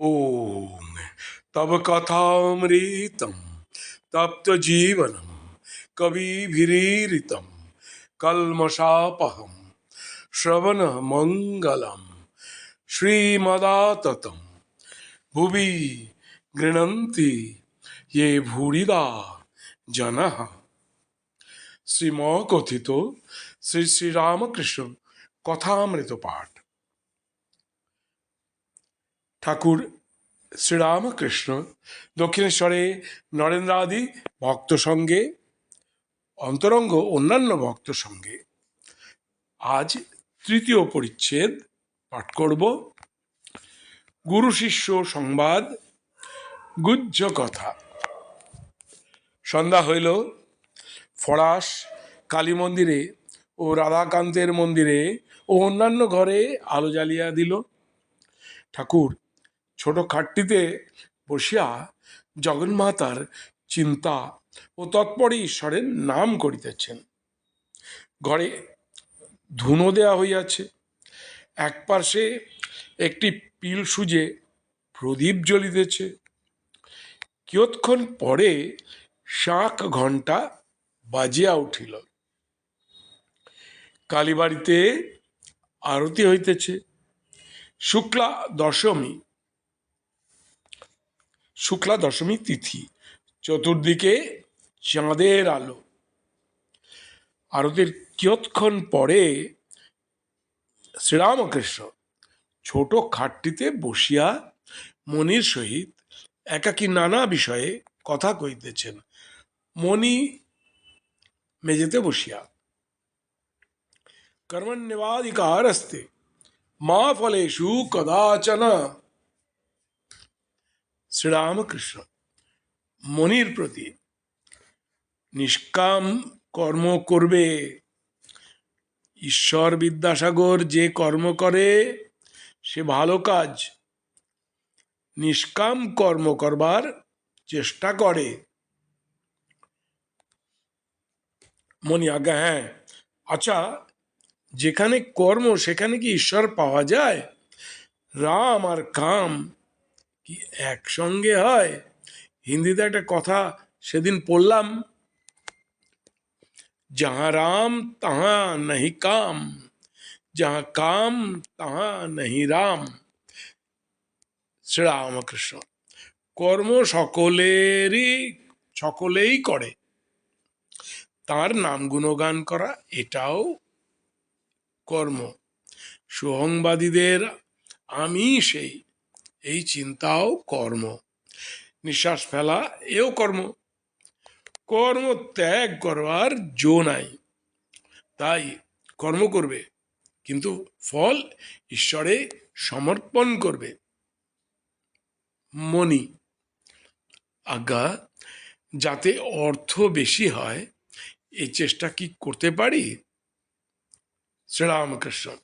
ओम तब कथामृतम, तप्त जीवनम, कविभिरीरितम, कल्मषापहम श्रवण मंगलम श्रीमदाततम। भुवि गृणंति ये भूरिदा जन। श्रीमकथित श्री श्री रामकृष्ण कथामृत पाठ ঠাকুর শ্রীরামকৃষ্ণ, দক্ষিণেশ্বরে নরেন্দ্রাদি ভক্ত সঙ্গে, অন্তরঙ্গ অন্যান্য ভক্ত সঙ্গে। আজ তৃতীয় পরিচ্ছেদ পাঠ করব। গুরু শিষ্য সংবাদ, গুজ্জ কথা। সন্ধ্যা হইল, ফরাস, কালী মন্দিরে ও রাধাকান্তের মন্দিরে ও অন্যান্য ঘরে আলো জ্বালিয়া দিল। ঠাকুর ছোট খাটটিতে বসিয়া জগন্মাতার চিন্তা ও তৎপরে ঈশ্বরের নাম করিতেছেন। ঘরে ধুনো দেয়া হইয়াছে। এক পার্শ্বে একটি পিল সুজে প্রদীপ জ্বলিতেছে। কিয়ৎক্ষণ পরে শাঁখ ঘণ্টা বাজিয়া উঠিল। কালীবাড়িতে আরতি হইতেছে। শুক্লা দশমী শুক্লা দশমী তিথি, চতুর্দিকে চাঁদের আলো। আরতির কিয়ৎক্ষণ পরে শ্রীরামকৃষ্ণ ছোট খাটটিতে বসিয়া মনির সহিত একাকী নানা বিষয়ে কথা কইতেছেন মণি মেঝেতে বসিয়া, কর্মণ্যবাধিকারস্তে, মা ফলেষু কদাচন শ্রীরামকৃষ্ণ মনির প্রতি নিষ্কাম কর্ম করবে ঈশ্বর বিদ্যাসাগর যে কর্ম করে সে ভালো কাজ নিষ্কাম কর্ম করবার চেষ্টা করে মনি আজ্ঞা হ্যাঁ আচ্ছা যেখানে কর্ম সেখানে কি ঈশ্বর পাওয়া যায় রাম আর কাম কি একসঙ্গে হয়? হিন্দিতে একটা কথা সেদিন পড়লাম, যাহা রাম, তাহা নাহি কাম, যাহা কাম, তাহা নাহি রাম। শ্রীরামকৃষ্ণ কর্ম সকলেরই, সকলেই করে। তার নাম গুণগান করা, এটাও কর্ম। সুহংবাদীদের আমি সেই। এই চিন্তাও কর্ম। নিঃশ্বাস ফেলা, এও কর্ম। কর্ম ত্যাগ করবার জো নাই। তাই কর্ম করবে, কিন্তু ফল ঈশ্বরে সমর্পণ করবে। মনি আজ্ঞা, যাতে অর্থ বেশি হয় এই চেষ্টা কি করতে পারি? শ্রীরামকৃষ্ণ।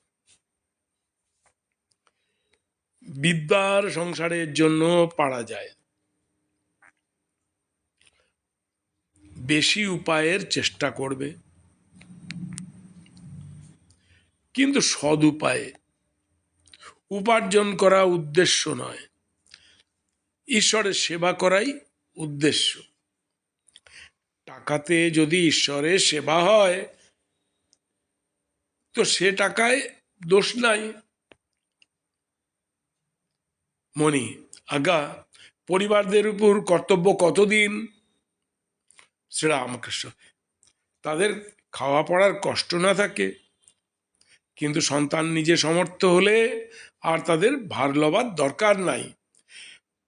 বিদ্যার সংসারের জন্য পারা যায়। বেশি উপায়ের চেষ্টা করবে। কিন্তু সদ উপায়ে। উপার্জন করা উদ্দেশ্য নয়। ঈশ্বরের সেবা করাই উদ্দেশ্য। টাকাতে যদি ঈশ্বরের সেবা হয়, তো সে টাকায় দোষ নাই। মনি আজ্ঞা পরিবারদের উপর কর্তব্য কতদিন? শ্রীরামকৃষ্ণ তাদের খাওয়া পড়ার কষ্ট না থাকে, কিন্তু সন্তান নিজে সমর্থ হলে আর তাদের ভার লবার দরকার নাই।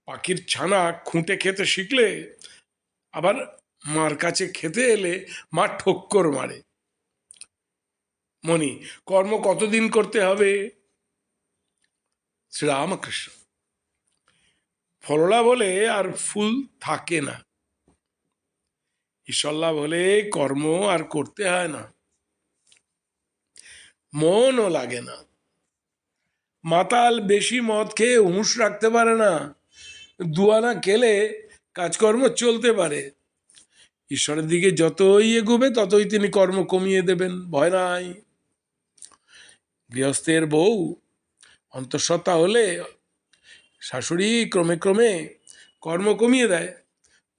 পাখির ছানা খুঁটে খেতে শিখলে, আবার মার কাছে খেতে এলে মা ঠক্কর মারে। মনি কর্ম কতদিন করতে হবে? শ্রীরামকৃষ্ণ ফললা বলে আর ফুল থাকে না। ঈশ্বরলা বলে কর্ম আর করতে হয় না। মনও লাগে না। মাতাল বেশি মদ খেয়ে হুঁশ রাখতে পারে না। দুয়ানা খেলে কাজকর্ম চলতে পারে। ঈশ্বরের দিকে যতই এগোবে, ততই তিনি কর্ম কমিয়ে দেবেন, ভয় নাই। গৃহস্থের বউ অন্তঃসত্ত্বা হলে শাশুড়ি ক্রমে ক্রমে কর্ম কমিয়ে দেয়।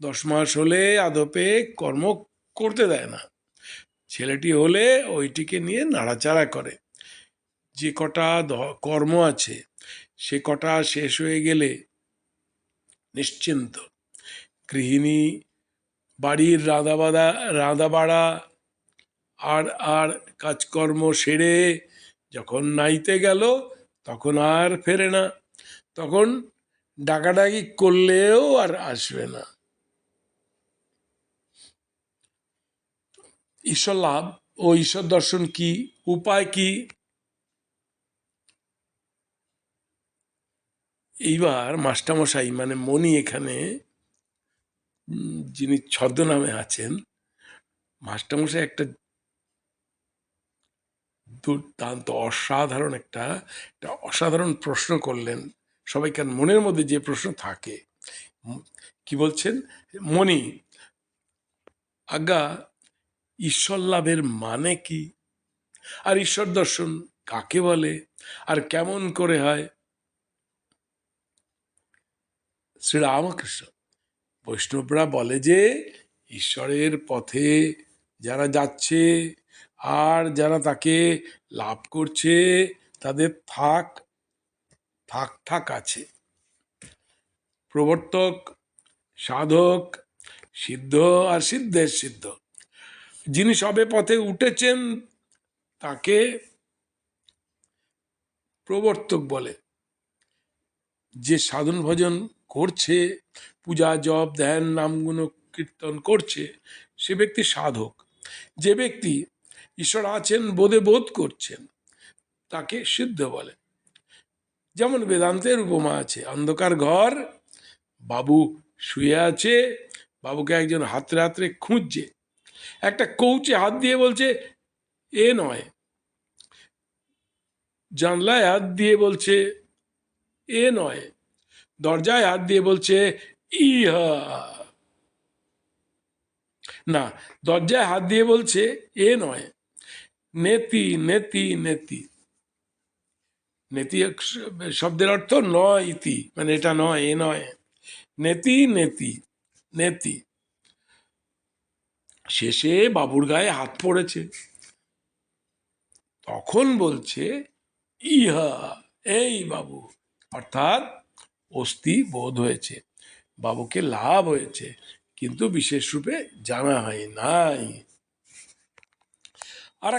দশ মাস হলে আদপে কর্ম করতে দেয় না। ছেলেটি হলে ওইটিকে নিয়ে নাড়াচাড়া করে। যে কটা কর্ম আছে, সে কটা শেষ হয়ে গেলে নিশ্চিন্ত। গৃহিণী, বাড়ির রাঁধা বাদা রাঁধা বাড়া আর আর কাজকর্ম সেরে যখন নাইতে গেল, তখন আর ফেরে না। তখন ডাকাডাকি করলেও আর আসবে না। ঈশ্বর লাভ ও ঈশ্বর দর্শন কি? উপায় কি? এইবার মাস্টারমশাই মানে মণি এখানে যিনি ছদ্মনামে আছেন, মাস্টারমশাই একটা দুর্দান্ত, অসাধারণ একটা একটা অসাধারণ প্রশ্ন করলেন। সবাইকার মনের মধ্যে যে প্রশ্ন থাকে কি বলছেন? মণি আজ্ঞা ঈশ্বর লাভের মানে কি? আর ঈশ্বর দর্শন কাকে বলে? আর কেমন করে হয়? শ্রীরামকৃষ্ণ, বৈষ্ণবরা বলে যে, ঈশ্বরের পথে যারা যাচ্ছে, আর যারা তাকে লাভ করছে, তাদের থাক থাক থাক আছে। প্রবর্তক, সাধক, সিদ্ধ আর সিদ্ধের সিদ্ধ। যিনি সবে পথে উঠেছেন, তাকে প্রবর্তক বলে। যে সাধন ভজন করছে, পূজা, জপ, ধ্যান নামগুণ কীর্তন করছে, সে ব্যক্তি সাধক। যে ব্যক্তি ঈশ্বর আছেন, বোধে বোধ করছেন, তাকে সিদ্ধ বলে। যেমন বেদান্তের উপমা আছে, অন্ধকার ঘর, বাবু শুয়ে আছে, বাবুকে একজন হাতরে হাতরে খুঁজছে। একটা কৌচে হাত দিয়ে বলছে, এ নয়। জানলায় হাত দিয়ে বলছে, এ নয়। দরজায় হাত দিয়ে বলছে, ইহা। না, দরজায় হাত দিয়ে বলছে, এ নয়। নেতি নেতি নেতি। নেতি শব্দের অর্থ নয় ইতি মানে এটা নয়, এ নয়। নেতি নেতি নেতি। শেষে বাবুর গায়ে হাত পড়েছে। তখন বলছে, ইহা, এই বাবু। অর্থাৎ অস্থি বোধ হয়েছে। বাবুকে লাভ হয়েছে, কিন্তু বিশেষ রূপে জানা হয় নাই। আর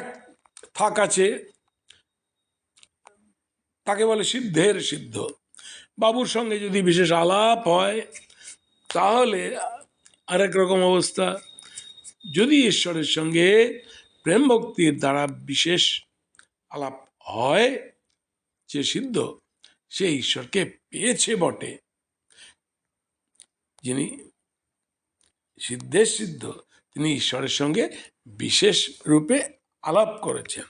থাক আছে তাকে বলে সিদ্ধের সিদ্ধ। বাবুর সঙ্গে যদি বিশেষ আলাপ হয়, তাহলে আরেক রকম অবস্থা। যদি ঈশ্বরের সঙ্গে প্রেম ভক্তির দ্বারা বিশেষ আলাপ হয়, যে সিদ্ধ, সে ঈশ্বরকে পেয়েছে বটে। যিনি সিদ্ধের সিদ্ধ, তিনি ঈশ্বরের সঙ্গে বিশেষ রূপে আলাপ করেছেন।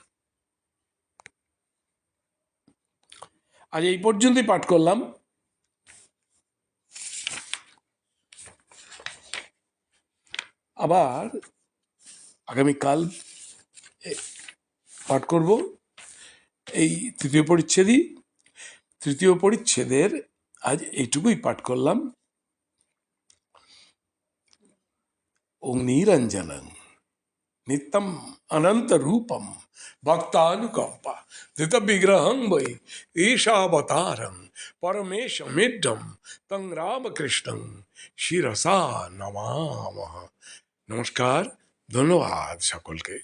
আজ এই পর্যন্তই পাঠ করলাম। আবার আগামীকাল পাঠ করব। এই তৃতীয় পরিচ্ছেদই। তৃতীয় পরিচ্ছেদের আজ এইটুকুই পাঠ করলাম। অগ্নিরঞ্জনং নিত্যম অনন্ত রূপম ভক্তানুকম্পা। ধৃত विग्रहं বৈ ঈশাবতারং परमेशमिड्डं তং রামকৃষ্ণং শিরসা নমামহ নমস্কার ধন্যবাদ সকলকে